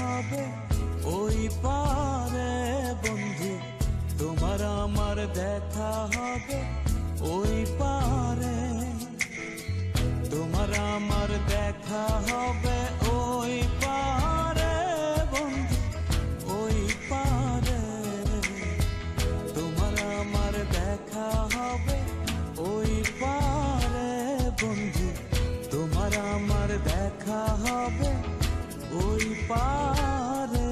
হবে ওই পারে বন্ধু। তোমার আমার দেখা হবে ওই পারে। তোমার আমার দেখা হবে ওই পারে বন্ধু, ওই পারে। তোমার আমার দেখা হবে ওই পারে বন্ধু। তোমার আমার দেখা ওই পারে।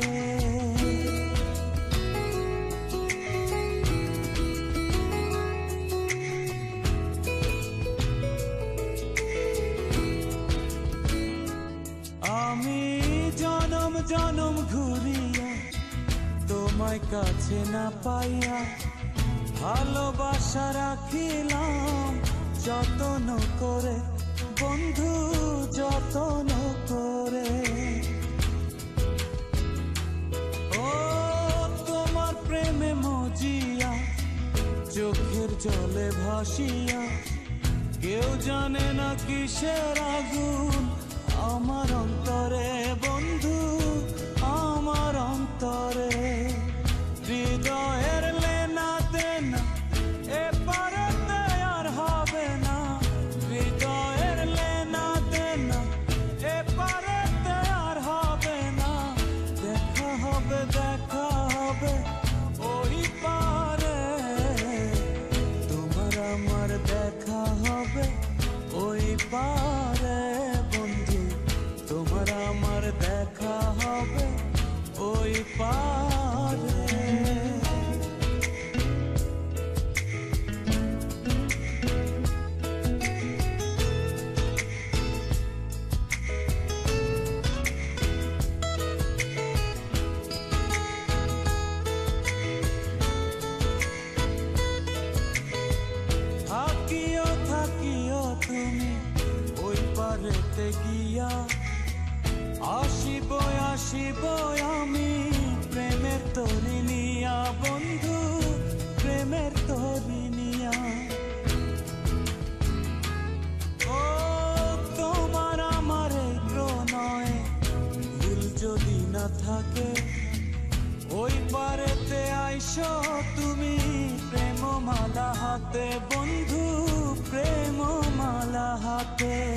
আমি জনম জনম ঘুরিয়া তোমায় কাছে না পাইয়া ভালোবাসা রাখিলাম। যতন করে, বন্ধু, যতন করে। চোখের জলে ভাসিয়া কেউ জানে না কিসের আগুন আমার অন্তরে ওই ওই গিয়া আসিব আসিব, আমি প্রেমের তরি নিয়া, বন্ধু, প্রেমের তরি নিয়া। ও, তোমার আমার প্রণয়ে, ভুল যদি না থাকে, ওই পারেতে আইসো তুমি প্রেম মালা হাতে, বন্ধু প্রেম মালা হাতে।